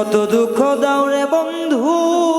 যত দুঃখ দাও রে বন্ধু।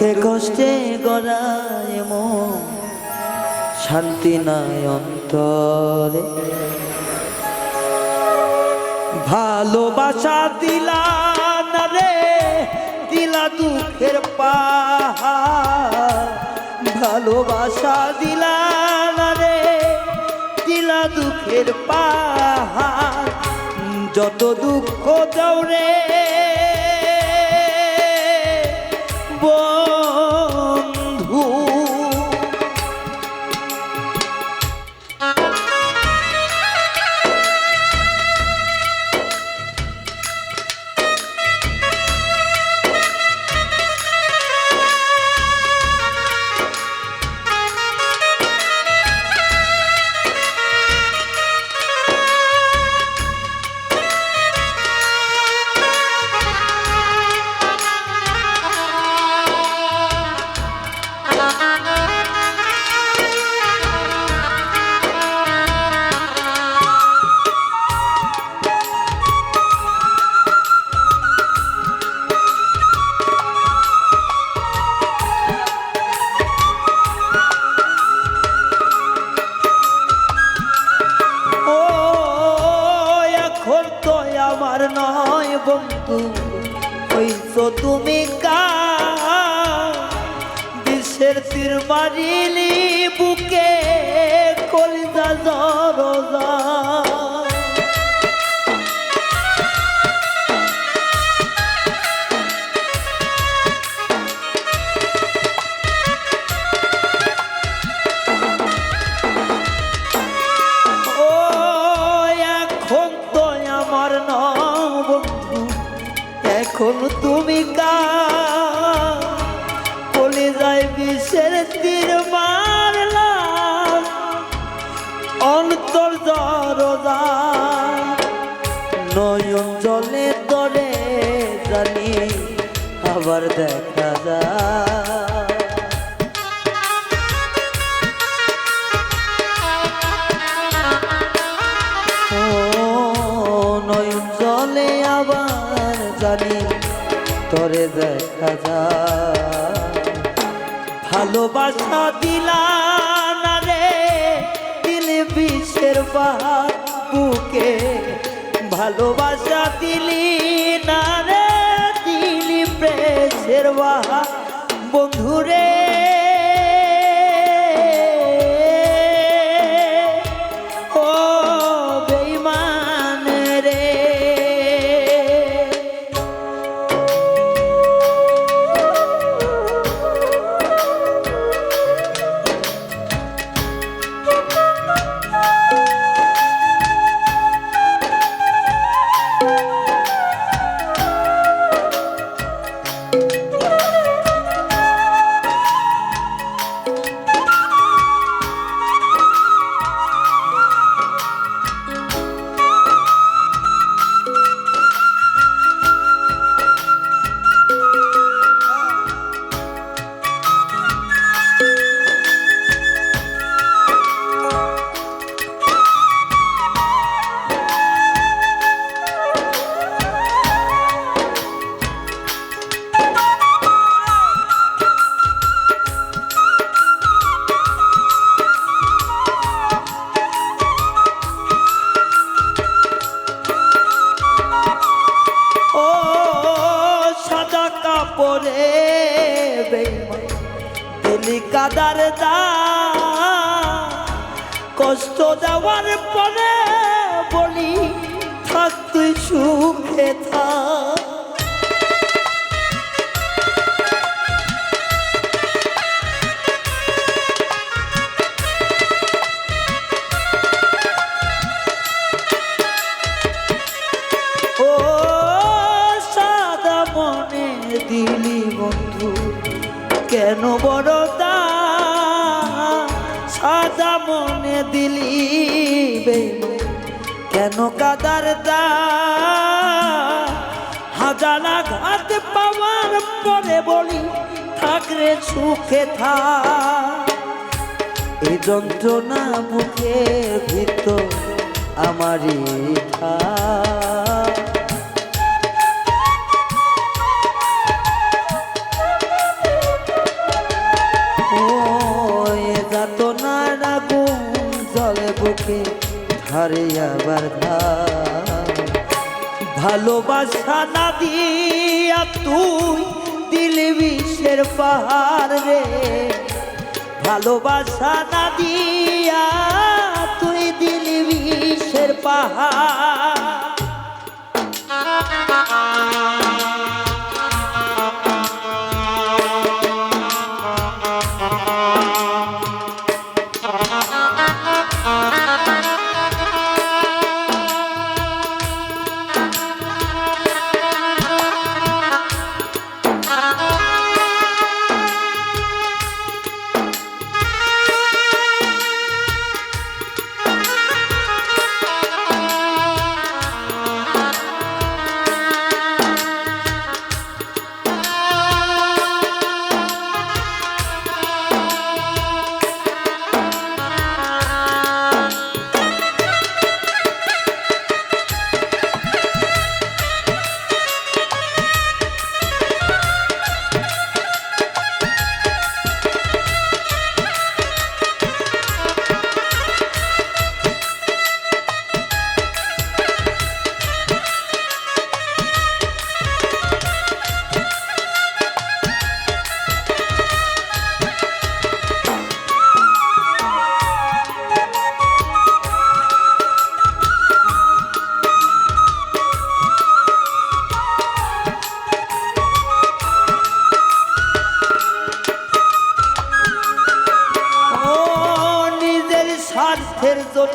দুঃখে কষ্টে গড়ায় মন, শান্তি নাই অন্তরে। ভালোবাসা দিলা রে, দিলা দুঃখের পাহাড়। ভালোবাসা দিলা রে, দিলা দুঃখের পাহাড়। যত দুঃখ দাও রে বন্ধু হইছো তুমি কা বিশ্বের তীর মারিলি বুকে। এখন তুমি কা বলে যায় বিষের তীর মারলাম। অন্তর দরজা। নয়ন জলে দরে জানি আবার দেখা ও, নয়ন জানি তোরে দেখা যায়। ভালোবাসা দিলা রে, দিলে বিষের বাহার বুকে। ভালোবাসা দিলি না রে, দিলি প্রেসের বাহা বন্ধুরে বেইমান দিলি কাদার দা কষ্ট দেওয়ার পরে বলি থাক তুই সুখে থাক। সাদা মনে দিলি কেন কাদার দা? হাজারা ঘাত পাওয়ার পরে বলি থাকরে সুখে থা এই যন্ত্রণা মুখে ভিতর আমারই থাক আবার ভালোবাসা না দিয়া তুই দিলি বিষের পাহাড় রে। ভালোবাসা না দিয়া তুই দিলি বিষের পাহাড়।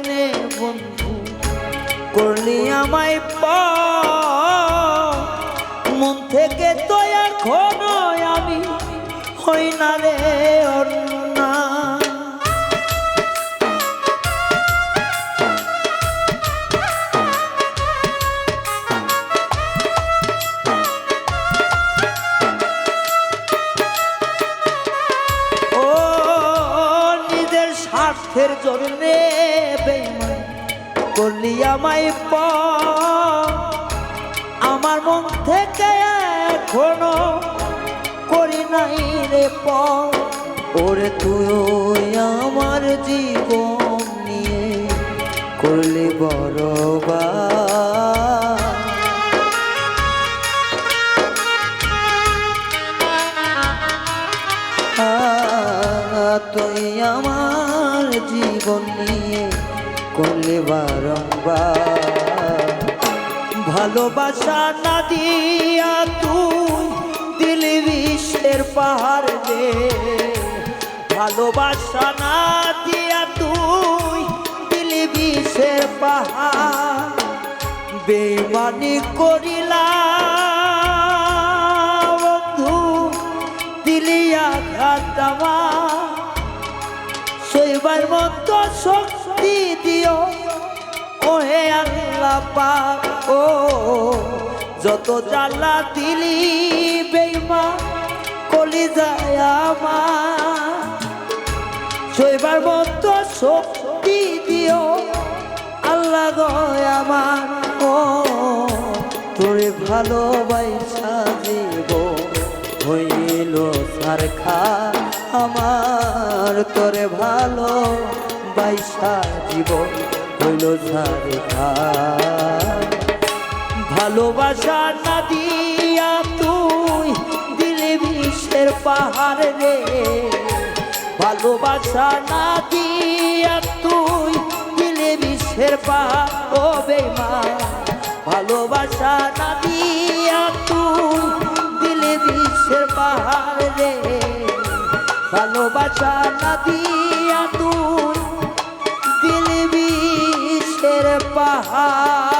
জন্যে বন্ধু করলি আমায় পা মন থেকে তো এখনও আমি হই না রে ও, নিজের স্বার্থের জন্যে বেইমান করলি আমায় প। আমার মন থেকে এখনও করি নাই রে প। ওরে তুই আমার জীবন নিয়ে করলি বড়বা তুই করলে বারংবার। ভালোবাসা না দিয়া তুই দিলি বিশ্বের পাহাড় রে। ভালোবাসা না দিয়া তুই দিলি বিশ্বের পাহাড়। বেমানি করিলা বন্ধু দিলিয়া ঘাটামা শৈবার মতো শক্তি দিও। ও হে আল্লাহ পাক, ও, যত জ্বালা দিলি বেইমা কলি যায় আমার। শৈবার মতো শক্তি দিও, আল্লাহ গয় আমার। ও, তোরে ভালোবাসা জীব, হইল সারখা আমার। তোরে ভালো বাইসা জীব হইল সারখা ভালোবাসা না দিয়া তুই দিলে বিষের পাহাড় রে। ভালোবাসা না দিয়া তুই দিলে বিষের পাহাড়, ও বেমা ভালোবাসা না দিয়া তুই দিলে বিষের পাহাড় রে। ভালোবাসা না দিয়া তুই পাহাড়।